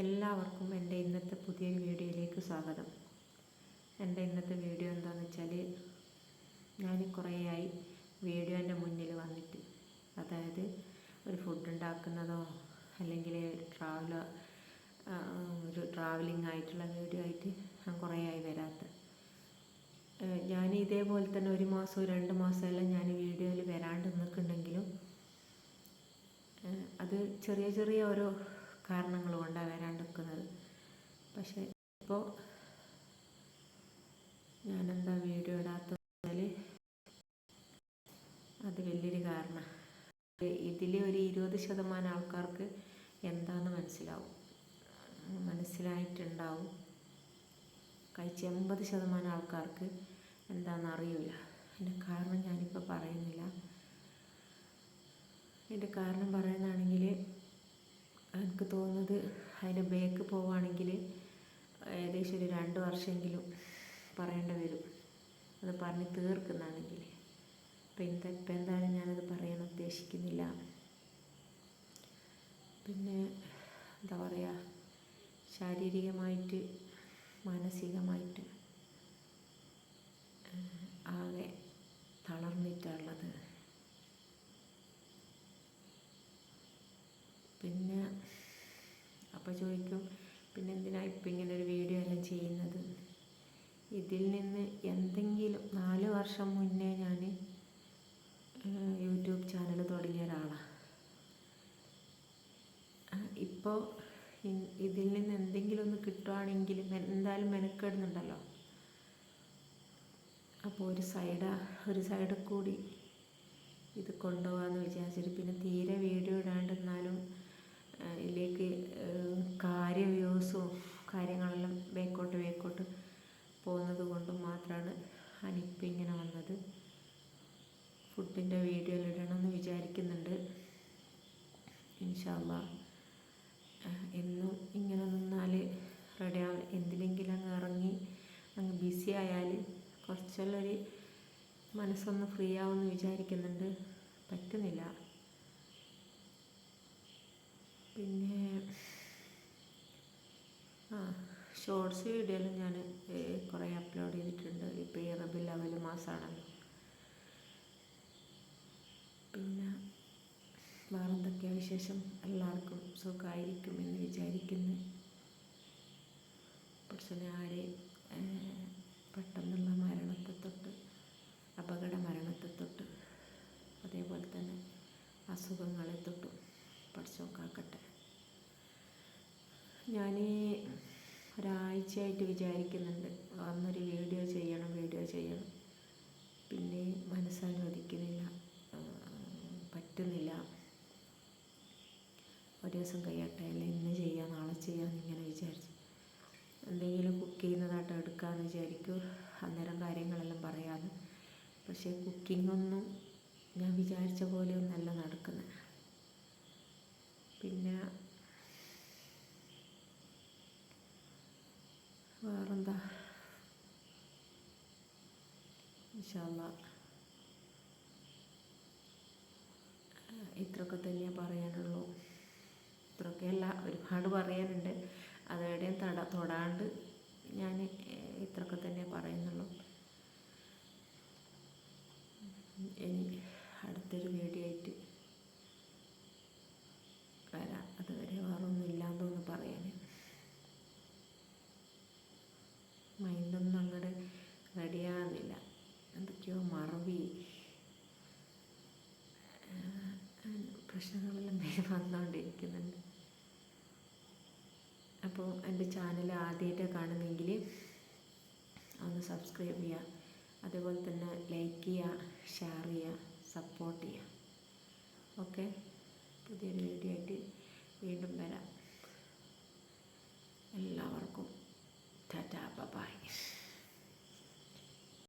എല്ലാവർക്കും എന്റെ ഇന്നത്തെ പുതിയൊരു വീഡിയോയിലേക്ക് സ്വാഗതം. എന്റെ ഇന്നത്തെ വീഡിയോ എന്താണെന്ന് വെച്ചാൽ ഞാൻ കുറേയായി വീഡിയോന്റെ മുന്നിൽ വന്നിട്ട്. അതായത് ഒരു ഫുഡ് ഉണ്ടാക്കുന്നതോ അല്ലെങ്കിൽ ട്രാവല ഒരു ട്രാവലിംഗ് ആയിട്ടുള്ള വീഡിയോ ആയിട്ട് ഞാൻ കുറേയായി വരാത്ത. ഞാൻ ഇതേപോലെ തന്നെ ഒരു മാസം രണ്ട് മാസമെല്ലാം ഞാൻ വീഡിയോയിൽ വരാണ്ട് നിൽക്കുന്നുണ്ടെങ്കിലും അത് ചെറിയ ചെറിയ ഓരോ കാരണങ്ങൾ കൊണ്ടാണ് വരാണ്ടിരിക്കുന്നത് പക്ഷെ ഇപ്പോൾ ഞാനെന്താ വീഡിയോ ഇടാത്തതിൽ അത് വലിയൊരു കാരണം. ഇതിൽ ഒരു ഇരുപത് ശതമാനം ആൾക്കാർക്ക് എന്താണെന്ന് മനസ്സിലാവും. മനസ്സിലായിട്ടുണ്ടാവും. കഴിച്ച എൺപത് ശതമാനം ആൾക്കാർക്ക് എന്താണെന്ന് അറിയില്ല അതിന്റെ കാരണം ഞാനിപ്പോൾ പറയുന്നില്ല. ഇതിന്റെ കാരണം പറയുന്നതാണെങ്കിൽ എനിക്ക് തോന്നുന്നത് അതിന്റെ ബേക്ക് പോവുകയാണെങ്കിൽ ഏകദേശം ഒരു രണ്ട് വർഷമെങ്കിലും പറയേണ്ടി വരും. അത് പറഞ്ഞ് തീർക്കുന്നതാണെങ്കിൽ. അപ്പം ഇന്ന് ഇപ്പം എന്തായാലും ഞാനത് പറയാൻ ഉദ്ദേശിക്കുന്നില്ല. പിന്നെ എന്താ പറയുക? ശാരീരികമായിട്ട് മാനസികമായിട്ട്. അപ്പോൾ ചോദിക്കും പിന്നെ എന്തിനാണ് ഇപ്പം ഇങ്ങനെ ഒരു വീഡിയോ എല്ലാം ചെയ്യുന്നത്? ഇതിൽ നിന്ന് എന്തെങ്കിലും നാല് വർഷം മുന്നേ ഞാൻ യൂട്യൂബ് ചാനൽ തുടങ്ങിയ ഒരാളാണ് ഇപ്പോൾ ഇതിൽ നിന്ന് എന്തെങ്കിലും ഒന്ന് കിട്ടുവാണെങ്കിൽ എന്തായാലും മെനക്കെടുന്നുണ്ടല്ലോ. അപ്പോൾ ഒരു സൈഡാ ഒരു സൈഡിൽ കൂടി ഇത് കൊണ്ടുപോകാമെന്ന് വിചാരിച്ചിട്ട് പിന്നെ തീരെ വീഡിയോ ഇടാണ്ടിരുന്നാലും ഇതിലേക്ക് കാര്യ വ്യൂസും കാര്യങ്ങളെല്ലാം ബേക്കോട്ട് ബേക്കോട്ട് പോകുന്നത് കൊണ്ടും മാത്രമാണ് അനിപ്പ് ഇങ്ങനെ വന്നത്. ഫുഡിന്റെ വീഡിയോ ഇടണമെന്ന് വിചാരിക്കുന്നുണ്ട്. ഇൻഷാല്ല എന്നും ഇങ്ങനെ നിന്നാൽ റെഡി ആവും. എന്തിലെങ്കിലും അങ്ങ് ഇറങ്ങി അങ്ങ് ബിസി ആയാൽ കുറച്ചെല്ലാം ഒരു മനസ്സൊന്ന് ഫ്രീ ആവുമെന്ന് വിചാരിക്കുന്നുണ്ട്. പറ്റുന്നില്ല. പിന്നെ ആ ഷോർട്സ് വീഡിയോയിലും ഞാൻ കുറേ അപ്ലോഡ് ചെയ്തിട്ടുണ്ട്. ഇപ്പോൾ ഈ റബിൽ ലെവൽ മാസമാണല്ലോ പിന്നെ വേറെന്തൊക്കെയാണ് വിശേഷം? എല്ലാവർക്കും സുഖമായിരിക്കും എന്ന് വിചാരിക്കുന്നു. പക്ഷേ ആരെ പെട്ടെന്നുള്ള മരണത്തെ തൊട്ട് അപകട മരണത്തെ തൊട്ട് അതേപോലെ തന്നെ അസുഖങ്ങളെ തൊട്ടും. പഠിച്ചോ കാക്കട്ടെ ഞാൻ ഒരാഴ്ചയായിട്ട് വിചാരിക്കുന്നുണ്ട്. അന്നൊരു വീഡിയോ ചെയ്യണം വീഡിയോ ചെയ്യണം. പിന്നെ മനസ്സനുവദിക്കുന്നില്ല പറ്റുന്നില്ല. ഒരു ദിവസം കഴിയട്ടെ അല്ലെങ്കിൽ ഇന്ന് ചെയ്യാം നാളെ ചെയ്യാം എന്നിങ്ങനെ വിചാരിച്ചു. എന്തെങ്കിലും കുക്ക് ചെയ്യുന്നതായിട്ട് എടുക്കാമെന്ന് വിചാരിക്കും. അന്നേരം കാര്യങ്ങളെല്ലാം പറയാമെന്ന് പക്ഷേ കുക്കിങ്ങൊന്നും ഞാൻ വിചാരിച്ച പോലെ ഒന്നല്ല നടക്കുന്നത് പിന്നെ വേറെന്താ? ഇൻഷാല്ല ഇത്രയൊക്കെ തന്നെയാ പറയാനുള്ളൂ. ഇത്രയൊക്കെയല്ല ഒരുപാട് പറയാനുണ്ട്. അതെവിടെയും തട തൊടാണ്ട് ഞാൻ ഇത്രയൊക്കെ തന്നെ പറയുന്നുള്ളൂ. ഇനി അടുത്തൊരു വീഡിയോ ആയിട്ട് പ്രശ്നങ്ങളെല്ലാം വന്നുകൊണ്ടിരിക്കുന്നുണ്ട് അപ്പോൾ എന്റെ ചാനൽ ആദ്യമായിട്ട് കാണുന്നെങ്കിൽ ഒന്ന് സബ്സ്ക്രൈബ് ചെയ്യുക. അതേപോലെ തന്നെ ലൈക്ക് ചെയ്യുക ഷെയർ ചെയ്യുക സപ്പോർട്ട് ചെയ്യുക. ഓക്കെ? പുതിയൊരു വീഡിയോ ആയിട്ട് വീണ്ടും വരാം.